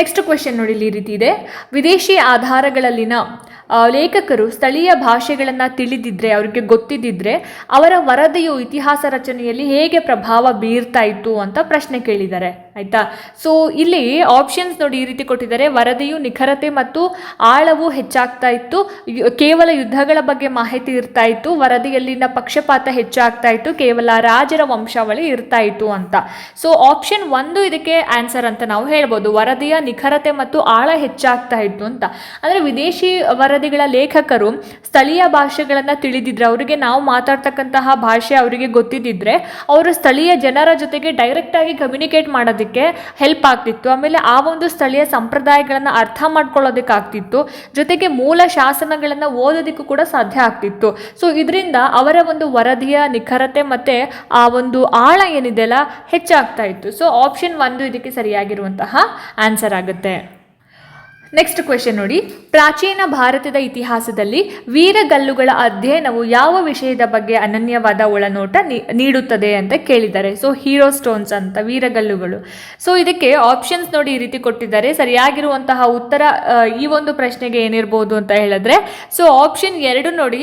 ನೆಕ್ಸ್ಟ್ ಕ್ವೆಶನ್ ನೋಡಿ ಇಲ್ಲಿ ರೀತಿ ಇದೆ. ವಿದೇಶಿ ಆಧಾರಗಳಲ್ಲಿನ ಲೇಖಕರು ಸ್ಥಳೀಯ ಭಾಷೆಗಳನ್ನು ತಿಳಿದಿದ್ರೆ, ಅವರಿಗೆ ಗೊತ್ತಿದ್ದಿದ್ರೆ ಅವರ ವರದಿಯು ಇತಿಹಾಸ ರಚನೆಯಲ್ಲಿ ಹೇಗೆ ಪ್ರಭಾವ ಬೀರ್ತಾ ಇತ್ತು ಅಂತ ಪ್ರಶ್ನೆ ಕೇಳಿದ್ದಾರೆ. ಆಯ್ತಾ? ಸೊ ಇಲ್ಲಿ ಆಪ್ಷನ್ಸ್ ನೋಡಿ ಈ ರೀತಿ ಕೊಟ್ಟಿದ್ದಾರೆ. ವರದಿಯು ನಿಖರತೆ ಮತ್ತು ಆಳವು ಹೆಚ್ಚಾಗ್ತಾ ಇತ್ತು. ಕೇವಲ ಯುದ್ಧಗಳ ಬಗ್ಗೆ ಮಾಹಿತಿ ಇರ್ತಾ ಇತ್ತು. ವರದಿಯಲ್ಲಿನ ಪಕ್ಷಪಾತ ಹೆಚ್ಚಾಗ್ತಾ ಇತ್ತು. ಕೇವಲ ರಾಜರ ವಂಶಾವಳಿ ಇರ್ತಾ ಇತ್ತು ಅಂತ. ಸೊ ಆಪ್ಷನ್ ಒಂದು ಇದಕ್ಕೆ ಆನ್ಸರ್ ಅಂತ ನಾವು ಹೇಳ್ಬೋದು. ವರದಿಯ ನಿಖರತೆ ಮತ್ತು ಆಳ ಹೆಚ್ಚಾಗ್ತಾ ಇತ್ತು ಅಂತ. ಅಂದರೆ ವಿದೇಶಿ ವರದಿಗಳ ಲೇಖಕರು ಸ್ಥಳೀಯ ಭಾಷೆಗಳನ್ನು ತಿಳಿದಿದ್ರೆ, ಅವರಿಗೆ ನಾವು ಮಾತಾಡ್ತಕ್ಕಂತಹ ಭಾಷೆ ಅವರಿಗೆ ಗೊತ್ತಿದ್ದಿದ್ರೆ, ಅವರು ಸ್ಥಳೀಯ ಜನರ ಜೊತೆಗೆ ಡೈರೆಕ್ಟಾಗಿ ಕಮ್ಯುನಿಕೇಟ್ ಮಾಡೋದಕ್ಕೆ ಹೆಲ್ಪ್ ಆಗ್ತಿತ್ತು. ಆಮೇಲೆ ಆ ಒಂದು ಸ್ಥಳೀಯ ಸಂಪ್ರದಾಯಗಳನ್ನು ಅರ್ಥ ಮಾಡ್ಕೊಳ್ಳೋದಕ್ಕಾಗ್ತಿತ್ತು. ಜೊತೆಗೆ ಮೂಲ ಶಾಸನಗಳನ್ನು ಓದೋದಕ್ಕೂ ಕೂಡ ಸಾಧ್ಯ ಆಗ್ತಿತ್ತು. ಸೊ ಇದರಿಂದ ಅವರ ಒಂದು ವರದಿಯ ನಿಖರತೆ ಮತ್ತು ಆ ಒಂದು ಆಳ ಏನಿದೆಯಲ್ಲ, ಹೆಚ್ಚಾಗ್ತಾ ಇತ್ತು. ಸೊ ಆಪ್ಷನ್ ಒಂದು ಇದಕ್ಕೆ ಸರಿಯಾಗಿರುವಂತಹ ಆನ್ಸರ್ ಆಗುತ್ತೆ. ನೆಕ್ಸ್ಟ್ ಕ್ವೆಶನ್ ನೋಡಿ. ಪ್ರಾಚೀನ ಭಾರತದ ಇತಿಹಾಸದಲ್ಲಿ ವೀರಗಲ್ಲುಗಳ ಅಧ್ಯಯನವು ಯಾವ ವಿಷಯದ ಬಗ್ಗೆ ಅನನ್ಯವಾದ ಒಳನೋಟ ನೀಡುತ್ತದೆ ಅಂತ ಕೇಳಿದ್ದಾರೆ. ಸೊ ಹೀರೋ ಸ್ಟೋನ್ಸ್ ಅಂತ ವೀರಗಲ್ಲುಗಳು ಸೊ ಇದಕ್ಕೆ ಆಪ್ಷನ್ಸ್ ನೋಡಿ ಈ ರೀತಿ ಕೊಟ್ಟಿದ್ದಾರೆ. ಸರಿಯಾಗಿರುವಂತಹ ಉತ್ತರ ಈ ಒಂದು ಪ್ರಶ್ನೆಗೆ ಏನಿರ್ಬೋದು ಅಂತ ಹೇಳಿದ್ರೆ ಸೊ ಆಪ್ಷನ್ ಎರಡು ನೋಡಿ.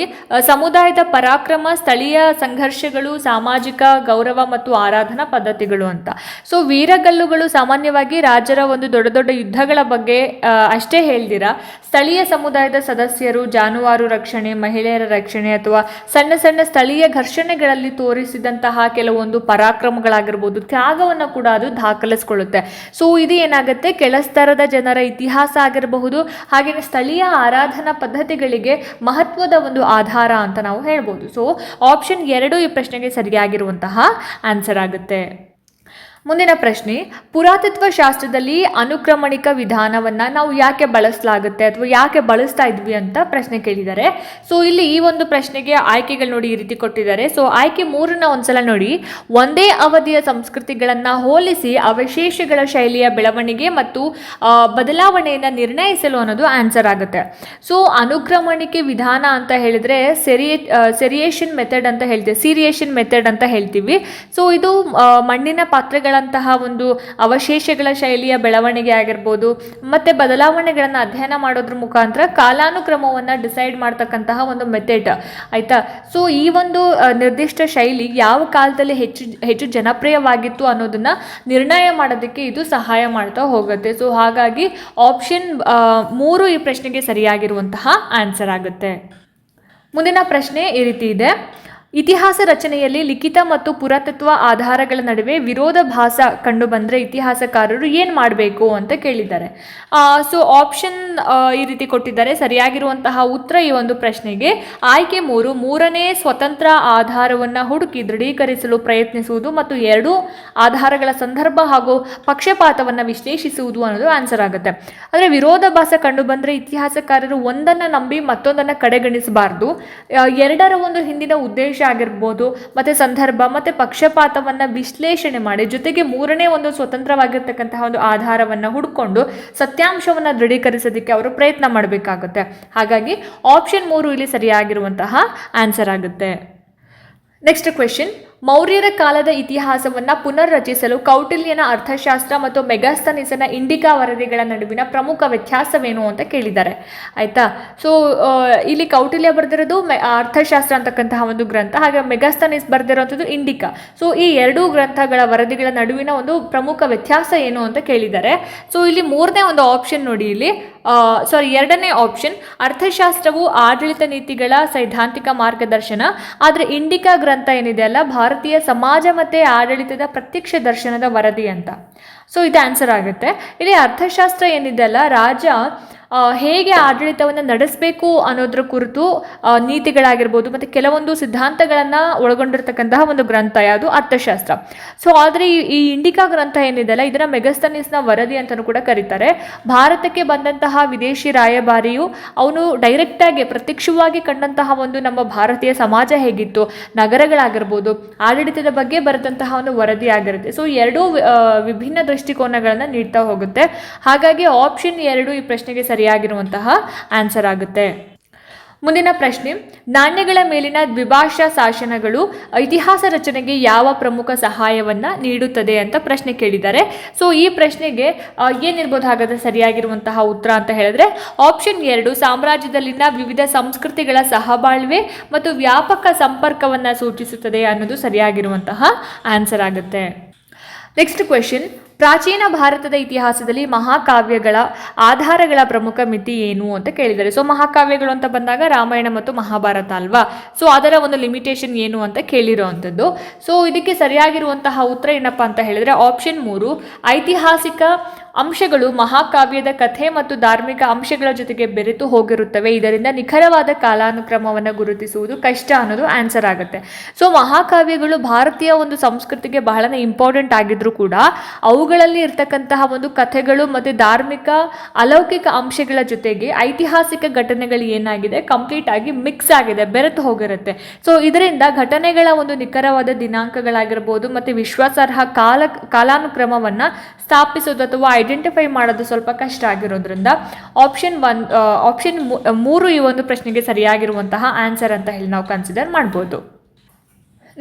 ಸಮುದಾಯದ ಪರಾಕ್ರಮ, ಸ್ಥಳೀಯ ಸಂಘರ್ಷಗಳು, ಸಾಮಾಜಿಕ ಗೌರವ ಮತ್ತು ಆರಾಧನಾ ಪದ್ಧತಿಗಳು ಅಂತ. ಸೊ ವೀರಗಲ್ಲುಗಳು ಸಾಮಾನ್ಯವಾಗಿ ರಾಜರ ಒಂದು ದೊಡ್ಡ ದೊಡ್ಡ ಯುದ್ಧಗಳ ಬಗ್ಗೆ ಅಷ್ಟೇ ಹೇಳ್ದಿರ, ಸ್ಥಳೀಯ ಸಮುದಾಯದ ಸದಸ್ಯರು ಜಾನುವಾರು ರಕ್ಷಣೆ, ಮಹಿಳೆಯರ ರಕ್ಷಣೆ ಅಥವಾ ಸಣ್ಣ ಸಣ್ಣ ಸ್ಥಳೀಯ ಘರ್ಷಣೆಗಳಲ್ಲಿ ತೋರಿಸಿದಂತಹ ಕೆಲವೊಂದು ಪರಾಕ್ರಮಗಳಾಗಿರ್ಬೋದು, ತ್ಯಾಗವನ್ನು ಕೂಡ ಅದು ದಾಖಲಿಸ್ಕೊಳ್ಳುತ್ತೆ. ಸೊ ಇದು ಏನಾಗುತ್ತೆ? ಕೆಳಸ್ತರದ ಜನರ ಇತಿಹಾಸ ಆಗಿರಬಹುದು ಹಾಗೆಯೇ ಸ್ಥಳೀಯ ಆರಾಧನಾ ಪದ್ಧತಿಗಳಿಗೆ ಮಹತ್ವದ ಒಂದು ಆಧಾರ ಅಂತ ನಾವು ಹೇಳ್ಬೋದು. ಸೊ ಆಪ್ಷನ್ ಎರಡು ಈ ಪ್ರಶ್ನೆಗೆ ಸರಿಯಾಗಿರುವಂತಹ ಆನ್ಸರ್ ಆಗುತ್ತೆ. ಮುಂದಿನ ಪ್ರಶ್ನೆ ಪುರಾತತ್ವ ಶಾಸ್ತ್ರದಲ್ಲಿ ಅನುಕ್ರಮಣಿಕ ವಿಧಾನವನ್ನು ನಾವು ಯಾಕೆ ಬಳಸಲಾಗುತ್ತೆ ಅಥವಾ ಯಾಕೆ ಬಳಸ್ತಾ ಇದ್ವಿ ಅಂತ ಪ್ರಶ್ನೆ ಕೇಳಿದ್ದಾರೆ. ಸೊ ಇಲ್ಲಿ ಈ ಒಂದು ಪ್ರಶ್ನೆಗೆ ಆಯ್ಕೆಗಳು ನೋಡಿ ಈ ರೀತಿ ಕೊಟ್ಟಿದ್ದಾರೆ. ಸೊ ಆಯ್ಕೆ ಮೂರನ್ನ ಒಂದ್ಸಲ ನೋಡಿ. ಒಂದೇ ಅವಧಿಯ ಸಂಸ್ಕೃತಿಗಳನ್ನು ಹೋಲಿಸಿ ಅವಶೇಷಗಳ ಶೈಲಿಯ ಬೆಳವಣಿಗೆ ಮತ್ತು ಬದಲಾವಣೆಯನ್ನು ನಿರ್ಣಯಿಸಲು ಅನ್ನೋದು ಆನ್ಸರ್ ಆಗುತ್ತೆ. ಸೊ ಅನುಕ್ರಮಣಿಕೆ ವಿಧಾನ ಅಂತ ಹೇಳಿದ್ರೆ ಸೆರಿಯೇ ಸೆರಿಯೇಷನ್ ಮೆಥಡ್ ಅಂತ ಹೇಳ್ತೀವಿ, ಸೀರಿಯೇಷನ್ ಮೆಥಡ್ ಅಂತ ಹೇಳ್ತೀವಿ. ಸೊ ಇದು ಮಣ್ಣಿನ ಮಣ್ಣಿನ ಪಾತ್ರೆಗಳಂತಹ ಒಂದು ಅವಶೇಷಗಳ ಶೈಲಿಯ ಬೆಳವಣಿಗೆ ಆಗಿರ್ಬೋದು, ಮತ್ತು ಬದಲಾವಣೆಗಳನ್ನು ಅಧ್ಯಯನ ಮಾಡೋದ್ರ ಮುಖಾಂತರ ಕಾಲಾನುಕ್ರಮವನ್ನು ಡಿಸೈಡ್ ಮಾಡ್ತಕ್ಕಂತಹ ಒಂದು ಮೆಥಡ್ ಆಯಿತಾ? ಸೊ ಈ ಒಂದು ನಿರ್ದಿಷ್ಟ ಶೈಲಿ ಯಾವ ಕಾಲದಲ್ಲಿ ಹೆಚ್ಚು ಹೆಚ್ಚು ಜನಪ್ರಿಯವಾಗಿತ್ತು ಅನ್ನೋದನ್ನ ನಿರ್ಣಯ ಮಾಡೋದಕ್ಕೆ ಇದು ಸಹಾಯ ಮಾಡ್ತಾ ಹೋಗುತ್ತೆ. ಸೊ ಹಾಗಾಗಿ ಆಪ್ಷನ್ ಮೂರು ಈ ಪ್ರಶ್ನೆಗೆ ಸರಿಯಾಗಿರುವಂತಹ ಆನ್ಸರ್ ಆಗುತ್ತೆ. ಮುಂದಿನ ಪ್ರಶ್ನೆ ಈ ರೀತಿ ಇದೆ. ಇತಿಹಾಸ ರಚನೆಯಲ್ಲಿ ಲಿಖಿತ ಮತ್ತು ಪುರಾತತ್ವ ಆಧಾರಗಳ ನಡುವೆ ವಿರೋಧಾಭಾಸ ಕಂಡು ಬಂದರೆ ಇತಿಹಾಸಕಾರರು ಏನು ಮಾಡಬೇಕು ಅಂತ ಕೇಳಿದ್ದಾರೆ. ಸೊ ಆಪ್ಷನ್ ಈ ರೀತಿ ಕೊಟ್ಟಿದ್ದಾರೆ. ಸರಿಯಾಗಿರುವಂತಹ ಉತ್ತರ ಈ ಒಂದು ಪ್ರಶ್ನೆಗೆ, ಆಯ್ಕೆ ಮೂರು, ಮೂರನೇ ಸ್ವತಂತ್ರ ಆಧಾರವನ್ನು ಹುಡುಕಿ ದೃಢೀಕರಿಸಲು ಪ್ರಯತ್ನಿಸುವುದು ಮತ್ತು ಎರಡೂ, ಆಧಾರಗಳ ಸಂದರ್ಭ ಹಾಗೂ ಪಕ್ಷಪಾತವನ್ನು ವಿಶ್ಲೇಷಿಸುವುದು ಅನ್ನೋದು ಆನ್ಸರ್ ಆಗುತ್ತೆ. ಆದರೆ ವಿರೋಧಾಭಾಸ ಕಂಡು ಬಂದರೆ ಇತಿಹಾಸಕಾರರು ಒಂದನ್ನು ನಂಬಿ ಮತ್ತೊಂದನ್ನು ಕಡೆಗಣಿಸಬಾರ್ದು. ಎರಡರ ಒಂದು ಹಿಂದಿನ ಉದ್ದೇಶ ಆಗಿರ್ಬೋದು, ಮತ್ತು ಸಂದರ್ಭ, ಮತ್ತು ಪಕ್ಷಪಾತವನ್ನು ವಿಶ್ಲೇಷಣೆ ಮಾಡಿ, ಜೊತೆಗೆ ಮೂರನೇ ಒಂದು ಸ್ವತಂತ್ರವಾಗಿರ್ತಕ್ಕಂತಹ ಒಂದು ಆಧಾರವನ್ನು ಹುಡ್ಕೊಂಡು ಸತ್ಯಾಂಶವನ್ನು ದೃಢೀಕರಿಸೋದಕ್ಕೆ ಅವರು ಪ್ರಯತ್ನ ಮಾಡಬೇಕಾಗುತ್ತೆ. ಹಾಗಾಗಿ ಆಪ್ಷನ್ ಮೂರು ಇಲ್ಲಿ ಸರಿಯಾಗಿರುವಂತಹ ಆನ್ಸರ್ ಆಗುತ್ತೆ. ನೆಕ್ಸ್ಟ್ ಕ್ವೆಶನ್ ಮೌರ್ಯರ ಕಾಲದ ಇತಿಹಾಸವನ್ನು ಪುನರ್ರಚಿಸಲು ಕೌಟಿಲ್ಯನ ಅರ್ಥಶಾಸ್ತ್ರ ಮತ್ತು ಮೆಗಾಸ್ತನಿಸನ ಇಂಡಿಕಾ ವರದಿಗಳ ನಡುವಿನ ಪ್ರಮುಖ ವ್ಯತ್ಯಾಸವೇನು ಅಂತ ಕೇಳಿದ್ದಾರೆ. ಆಯಿತಾ? ಸೊ ಇಲ್ಲಿ ಕೌಟಿಲ್ಯ ಬರೆದಿರೋದು ಅರ್ಥಶಾಸ್ತ್ರ ಅಂತಕ್ಕಂತಹ ಒಂದು ಗ್ರಂಥ, ಹಾಗೆ ಮೆಗಾಸ್ತನಿಸ್ ಬರೆದಿರೋಂಥದ್ದು ಇಂಡಿಕಾ ಸೊ ಈ ಎರಡೂ ಗ್ರಂಥಗಳ ವರದಿಗಳ ನಡುವಿನ ಒಂದು ಪ್ರಮುಖ ವ್ಯತ್ಯಾಸ ಏನು ಅಂತ ಕೇಳಿದ್ದಾರೆ. ಸೊ ಇಲ್ಲಿ ಮೂರನೇ ಒಂದು ಆಪ್ಷನ್ ನೋಡಿ ಇಲ್ಲಿ. ಸಾರಿ ಎರಡನೇ ಆಪ್ಷನ್ ಅರ್ಥಶಾಸ್ತ್ರವು ಆಡಳಿತ ನೀತಿಗಳ ಸೈದ್ಧಾಂತಿಕ ಮಾರ್ಗದರ್ಶನ. ಆದರೆ ಇಂಡಿಕಾ ಗ್ರಂಥ ಏನಿದೆ ಅಲ್ಲ, ಭಾರತೀಯ ಸಮಾಜ ಮತ್ತು ಆಡಳಿತದ ಪ್ರತ್ಯಕ್ಷ ದರ್ಶನದ ವರದಿ ಅಂತ. ಸೊ ಇದು ಆನ್ಸರ್ ಆಗುತ್ತೆ. ಇಲ್ಲಿ ಅರ್ಥಶಾಸ್ತ್ರ ಏನಿದೆ ಅಲ್ಲ, ರಾಜ ಹೇಗೆ ಆಡಳಿತವನ್ನು ನಡೆಸಬೇಕು ಅನ್ನೋದ್ರ ಕುರಿತು ನೀತಿಗಳಾಗಿರ್ಬೋದು ಮತ್ತು ಕೆಲವೊಂದು ಸಿದ್ಧಾಂತಗಳನ್ನು ಒಳಗೊಂಡಿರ್ತಕ್ಕಂತಹ ಒಂದು ಗ್ರಂಥ, ಯಾವುದು ಅರ್ಥಶಾಸ್ತ್ರ. ಸೊ ಆದರೆ ಈ ಈ ಇಂಡಿಕಾ ಗ್ರಂಥ ಏನಿದೆಯಲ್ಲ, ಇದನ್ನು ಮೆಗಸ್ತನಿಸ್ನ ವರದಿ ಅಂತಲೂ ಕೂಡ ಕರೀತಾರೆ. ಭಾರತಕ್ಕೆ ಬಂದಂತಹ ವಿದೇಶಿ ರಾಯಭಾರಿಯು ಅವನು ಡೈರೆಕ್ಟಾಗಿ ಪ್ರತ್ಯಕ್ಷವಾಗಿ ಕಂಡಂತಹ ಒಂದು ನಮ್ಮ ಭಾರತೀಯ ಸಮಾಜ ಹೇಗಿತ್ತು, ನಗರಗಳಾಗಿರ್ಬೋದು, ಆಡಳಿತದ ಬಗ್ಗೆ ಬರೆದಂತಹ ಒಂದು ವರದಿ ಆಗಿರುತ್ತೆ. ಸೊ ಎರಡೂ ವಿಭಿನ್ನ ದೃಷ್ಟಿಕೋನಗಳನ್ನು ನೀಡ್ತಾ ಹೋಗುತ್ತೆ. ಹಾಗಾಗಿ ಆಪ್ಷನ್ ಎರಡು ಈ ಪ್ರಶ್ನೆಗೆ ಸರಿಯಾಗಿರುವಂತಹ ಆನ್ಸರ್ ಆಗುತ್ತೆ. ಮುಂದಿನ ಪ್ರಶ್ನೆ, ನಾಣ್ಯಗಳ ಮೇಲಿನ ದ್ವಿಭಾಷಾ ಶಾಸನಗಳು ಇತಿಹಾಸ ರಚನೆಗೆ ಯಾವ ಪ್ರಮುಖ ಸಹಾಯವನ್ನು ನೀಡುತ್ತದೆ ಅಂತ ಪ್ರಶ್ನೆ ಕೇಳಿದ್ದಾರೆ. ಸೊ ಈ ಪ್ರಶ್ನೆಗೆ ಏನಿರ್ಬೋದು ಹಾಗಾದ್ರೆ ಸರಿಯಾಗಿರುವಂತಹ ಉತ್ತರ ಅಂತ ಹೇಳಿದ್ರೆ ಆಪ್ಷನ್ ಎರಡು, ಸಾಮ್ರಾಜ್ಯದಲ್ಲಿನ ವಿವಿಧ ಸಂಸ್ಕೃತಿಗಳ ಸಹಬಾಳ್ವೆ ಮತ್ತು ವ್ಯಾಪಕ ಸಂಪರ್ಕವನ್ನು ಸೂಚಿಸುತ್ತದೆ ಅನ್ನೋದು ಸರಿಯಾಗಿರುವಂತಹ ಆನ್ಸರ್ ಆಗುತ್ತೆ. ನೆಕ್ಸ್ಟ್ ಕ್ವೆಶನ್ ಪ್ರಾಚೀನ ಭಾರತದ ಇತಿಹಾಸದಲ್ಲಿ ಮಹಾಕಾವ್ಯಗಳ ಆಧಾರಗಳ ಪ್ರಮುಖ ಮಿತಿ ಏನು ಅಂತ ಕೇಳಿದ್ದಾರೆ. ಸೊ ಮಹಾಕಾವ್ಯಗಳು ಅಂತ ಬಂದಾಗ ರಾಮಾಯಣ ಮತ್ತು ಮಹಾಭಾರತ ಅಲ್ವಾ? ಸೊ ಅದರ ಒಂದು ಲಿಮಿಟೇಷನ್ ಏನು ಅಂತ ಕೇಳಿರುವಂಥದ್ದು. ಸೊ ಇದಕ್ಕೆ ಸರಿಯಾಗಿರುವಂತಹ ಉತ್ತರ ಏನಪ್ಪ ಅಂತ ಹೇಳಿದ್ರೆ ಆಪ್ಷನ್ ಮೂರು, ಐತಿಹಾಸಿಕ ಅಂಶಗಳು ಮಹಾಕಾವ್ಯದ ಕಥೆ ಮತ್ತು ಧಾರ್ಮಿಕ ಅಂಶಗಳ ಜೊತೆಗೆ ಬೆರೆತು ಹೋಗಿರುತ್ತವೆ. ಇದರಿಂದ ನಿಖರವಾದ ಕಾಲಾನುಕ್ರಮವನ್ನು ಗುರುತಿಸುವುದು ಕಷ್ಟ ಅನ್ನೋದು ಆನ್ಸರ್ ಆಗುತ್ತೆ. ಸೊ ಮಹಾಕಾವ್ಯಗಳು ಭಾರತೀಯ ಒಂದು ಸಂಸ್ಕೃತಿಗೆ ಬಹಳನೇ ಇಂಪಾರ್ಟೆಂಟ್ ಆಗಿದ್ರು ಕೂಡ ಅವುಗಳಲ್ಲಿ ಇರ್ತಕ್ಕಂತಹ ಒಂದು ಕಥೆಗಳು ಮತ್ತು ಧಾರ್ಮಿಕ, ಅಲೌಕಿಕ ಅಂಶಗಳ ಜೊತೆಗೆ ಐತಿಹಾಸಿಕ ಘಟನೆಗಳು ಏನಾಗಿದೆ ಕಂಪ್ಲೀಟ್ ಆಗಿ ಮಿಕ್ಸ್ ಆಗಿದೆ, ಬೆರೆತು ಹೋಗಿರುತ್ತೆ. ಸೊ ಇದರಿಂದ ಘಟನೆಗಳ ಒಂದು ನಿಖರವಾದ ದಿನಾಂಕಗಳಾಗಿರ್ಬೋದು ಮತ್ತು ವಿಶ್ವಾಸಾರ್ಹ ಕಾಲ, ಕಾಲಾನುಕ್ರಮವನ್ನು ಸ್ಥಾಪಿಸೋದು ಅಥವಾ ಐಡೆಂಟಿಫೈ ಮಾಡೋದು ಸ್ವಲ್ಪ ಕಷ್ಟ ಆಗಿರೋದ್ರಿಂದ ಆಪ್ಷನ್ ಒನ್ ಆಪ್ಷನ್ ಮೂರು ಈ ಒಂದು ಪ್ರಶ್ನೆಗೆ ಸರಿಯಾಗಿರುವಂತಹ ಆನ್ಸರ್ ಅಂತ ಹೇಳಿ ನಾವು ಕನ್ಸಿಡರ್ ಮಾಡ್ಬೋದು.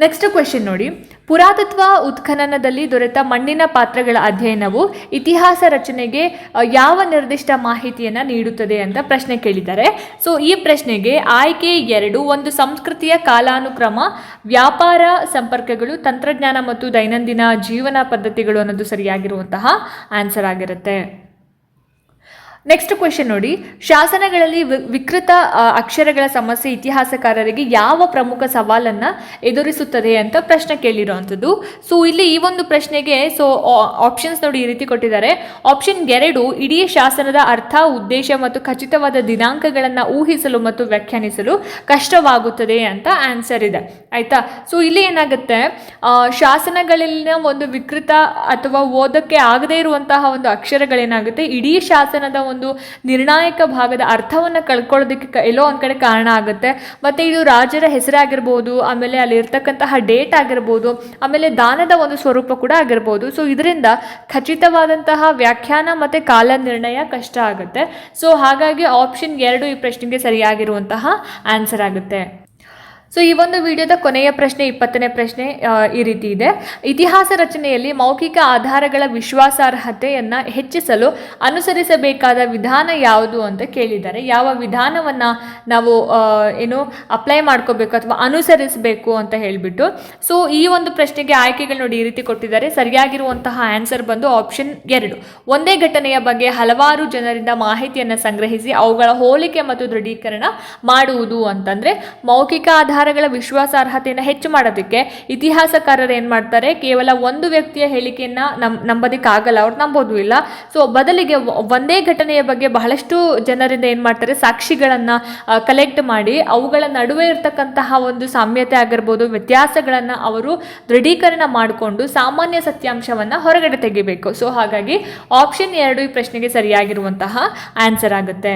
ನೆಕ್ಸ್ಟ್ ಕ್ವೆಶನ್ ನೋಡಿ. ಪುರಾತತ್ವ ಉತ್ಖನನದಲ್ಲಿ ದೊರೆತ ಮಣ್ಣಿನ ಪಾತ್ರಗಳ ಅಧ್ಯಯನವು ಇತಿಹಾಸ ರಚನೆಗೆ ಯಾವ ನಿರ್ದಿಷ್ಟ ಮಾಹಿತಿಯನ್ನು ನೀಡುತ್ತದೆ ಅಂತ ಪ್ರಶ್ನೆ ಕೇಳಿದ್ದಾರೆ. ಸೊ ಈ ಪ್ರಶ್ನೆಗೆ ಆಯ್ಕೆ ಎರಡು, ಒಂದು ಸಂಸ್ಕೃತಿಯ ಕಾಲಾನುಕ್ರಮ, ವ್ಯಾಪಾರ ಸಂಪರ್ಕಗಳು, ತಂತ್ರಜ್ಞಾನ ಮತ್ತು ದೈನಂದಿನ ಜೀವನ ಪದ್ಧತಿಗಳು ಅನ್ನೋದು ಸರಿಯಾಗಿರುವಂತಹ ಆನ್ಸರ್ ಆಗಿರುತ್ತೆ. ನೆಕ್ಸ್ಟ್ ಕ್ವೆಶನ್ ನೋಡಿ. ಶಾಸನಗಳಲ್ಲಿ ವಿಕೃತ ಅಕ್ಷರಗಳ ಸಮಸ್ಯೆ ಇತಿಹಾಸಕಾರರಿಗೆ ಯಾವ ಪ್ರಮುಖ ಸವಾಲನ್ನು ಎದುರಿಸುತ್ತದೆ ಅಂತ ಪ್ರಶ್ನೆ ಕೇಳಿರುವಂಥದ್ದು. ಸೊ ಇಲ್ಲಿ ಈ ಒಂದು ಪ್ರಶ್ನೆಗೆ ಸೊ ಆಪ್ಷನ್ಸ್ ನೋಡಿ ಈ ರೀತಿ ಕೊಟ್ಟಿದ್ದಾರೆ. ಆಪ್ಷನ್ ಎರಡು, ಇಡೀ ಶಾಸನದ ಅರ್ಥ, ಉದ್ದೇಶ ಮತ್ತು ಖಚಿತವಾದ ದಿನಾಂಕಗಳನ್ನು ಊಹಿಸಲು ಮತ್ತು ವ್ಯಾಖ್ಯಾನಿಸಲು ಕಷ್ಟವಾಗುತ್ತದೆ ಅಂತ ಆನ್ಸರ್ ಇದೆ. ಆಯಿತಾ? ಸೊ ಇಲ್ಲಿ ಏನಾಗುತ್ತೆ? ಶಾಸನಗಳಲ್ಲಿನ ಒಂದು ವಿಕೃತ ಅಥವಾ ಓದಕ್ಕೆ ಆಗದೇ ಇರುವಂತಹ ಒಂದು ಅಕ್ಷರಗಳೇನಾಗುತ್ತೆ? ಇಡೀ ಶಾಸನದ ಒಂದು ನಿರ್ಣಾಯಕ ಭಾಗದ ಅರ್ಥವನ್ನು ಕಳ್ಕೊಳ್ಳೋದಕ್ಕೆ ಎಲ್ಲೋ ಒಂದು ಕಡೆ ಕಾರಣ ಆಗುತ್ತೆ. ಮತ್ತು ಇದು ರಾಜರ ಹೆಸರಾಗಿರ್ಬೋದು, ಆಮೇಲೆ ಅಲ್ಲಿ ಇರ್ತಕ್ಕಂತಹ ಡೇಟ್ ಆಗಿರ್ಬೋದು, ಆಮೇಲೆ ದಾನದ ಒಂದು ಸ್ವರೂಪ ಕೂಡ ಆಗಿರ್ಬೋದು. ಸೊ ಇದರಿಂದ ಖಚಿತವಾದಂತಹ ವ್ಯಾಖ್ಯಾನ ಮತ್ತು ಕಾಲ ನಿರ್ಣಯ ಕಷ್ಟ ಆಗುತ್ತೆ. ಸೊ ಹಾಗಾಗಿ ಆಪ್ಷನ್ ಎರಡು ಈ ಪ್ರಶ್ನೆಗೆ ಸರಿಯಾಗಿರುವಂತಹ ಆನ್ಸರ್ ಆಗುತ್ತೆ. ಸೊ ಈ ಒಂದು ವಿಡಿಯೋದ ಕೊನೆಯ ಪ್ರಶ್ನೆ, ಇಪ್ಪತ್ತನೇ ಪ್ರಶ್ನೆ ಈ ರೀತಿ ಇದೆ. ಇತಿಹಾಸ ರಚನೆಯಲ್ಲಿ ಮೌಖಿಕ ಆಧಾರಗಳ ವಿಶ್ವಾಸಾರ್ಹತೆಯನ್ನು ಹೆಚ್ಚಿಸಲು ಅನುಸರಿಸಬೇಕಾದ ವಿಧಾನ ಯಾವುದು ಅಂತ ಕೇಳಿದ್ದಾರೆ. ಯಾವ ವಿಧಾನವನ್ನು ನಾವು ಏನು ಅಪ್ಲೈ ಮಾಡ್ಕೋಬೇಕು ಅಥವಾ ಅನುಸರಿಸಬೇಕು ಅಂತ ಹೇಳಿಬಿಟ್ಟು. ಸೊ ಈ ಒಂದು ಪ್ರಶ್ನೆಗೆ ಆಯ್ಕೆಗಳು ನೋಡಿ ಈ ರೀತಿ ಕೊಟ್ಟಿದ್ದಾರೆ. ಸರಿಯಾಗಿರುವಂತಹ ಆನ್ಸರ್ ಬಂದು ಆಪ್ಷನ್ ಎರಡು. ಒಂದೇ ಘಟನೆಯ ಬಗ್ಗೆ ಹಲವಾರು ಜನರಿಂದ ಮಾಹಿತಿಯನ್ನು ಸಂಗ್ರಹಿಸಿ ಅವುಗಳ ಹೋಲಿಕೆ ಮತ್ತು ದೃಢೀಕರಣ ಮಾಡುವುದು ಅಂತಂದ್ರೆ ಮೌಖಿಕ ಆಧಾರಗಳ ವಿಶ್ವಾಸಾರ್ಹತೆಯನ್ನು ಹೆಚ್ಚು ಮಾಡೋದಕ್ಕೆ ಇತಿಹಾಸಕಾರರು ಏನು ಮಾಡ್ತಾರೆ? ಕೇವಲ ಒಂದು ವ್ಯಕ್ತಿಯ ಹೇಳಿಕೆಯನ್ನು ನಮ್, ನಂಬೋದಕ್ಕಾಗಲ್ಲ, ಅವ್ರು ನಂಬೋದು ಇಲ್ಲ. ಸೊ ಬದಲಿಗೆ ಒಂದೇ ಘಟನೆಯ ಬಗ್ಗೆ ಬಹಳಷ್ಟು ಜನರಿಂದ ಏನು ಮಾಡ್ತಾರೆ? ಸಾಕ್ಷಿಗಳನ್ನು ಕಲೆಕ್ಟ್ ಮಾಡಿ ಅವುಗಳ ನಡುವೆ ಇರತಕ್ಕಂತಹ ಒಂದು ಸಾಮ್ಯತೆ ಆಗಿರ್ಬೋದು, ವ್ಯತ್ಯಾಸಗಳನ್ನು ಅವರು ದೃಢೀಕರಣ ಮಾಡಿಕೊಂಡು ಸಾಮಾನ್ಯ ಸತ್ಯಾಂಶವನ್ನು ಹೊರಗಡೆ ತೆಗಿಬೇಕು. ಸೊ ಹಾಗಾಗಿ ಆಪ್ಷನ್ ಎರಡು ಈ ಪ್ರಶ್ನೆಗೆ ಸರಿಯಾಗಿರುವಂತಹ ಆನ್ಸರ್ ಆಗುತ್ತೆ.